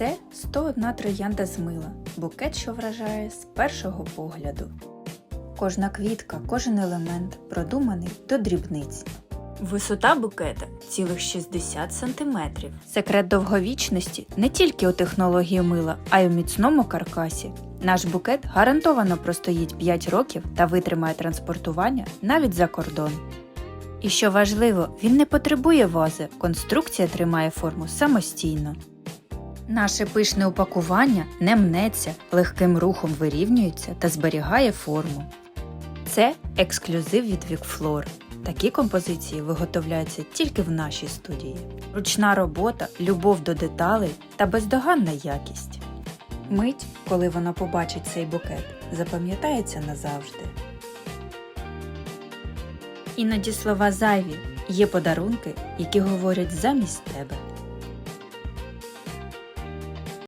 Це 101 троянда з мила, букет, що вражає з першого погляду. Кожна квітка, кожен елемент продуманий до дрібниць. Висота букета цілих 60 см. Секрет довговічності не тільки у технології мила, а й у міцному каркасі. Наш букет гарантовано простоїть 5 років та витримає транспортування навіть за кордон. І що важливо, він не потребує вази, конструкція тримає форму самостійно. Наше пишне упакування не мнеться, легким рухом вирівнюється та зберігає форму. Це ексклюзив від Вікфлор. Такі композиції виготовляються тільки в нашій студії. Ручна робота, любов до деталей та бездоганна якість. Мить, коли вона побачить цей букет, запам'ятається назавжди. Іноді слова зайві, є подарунки, які говорять замість тебе.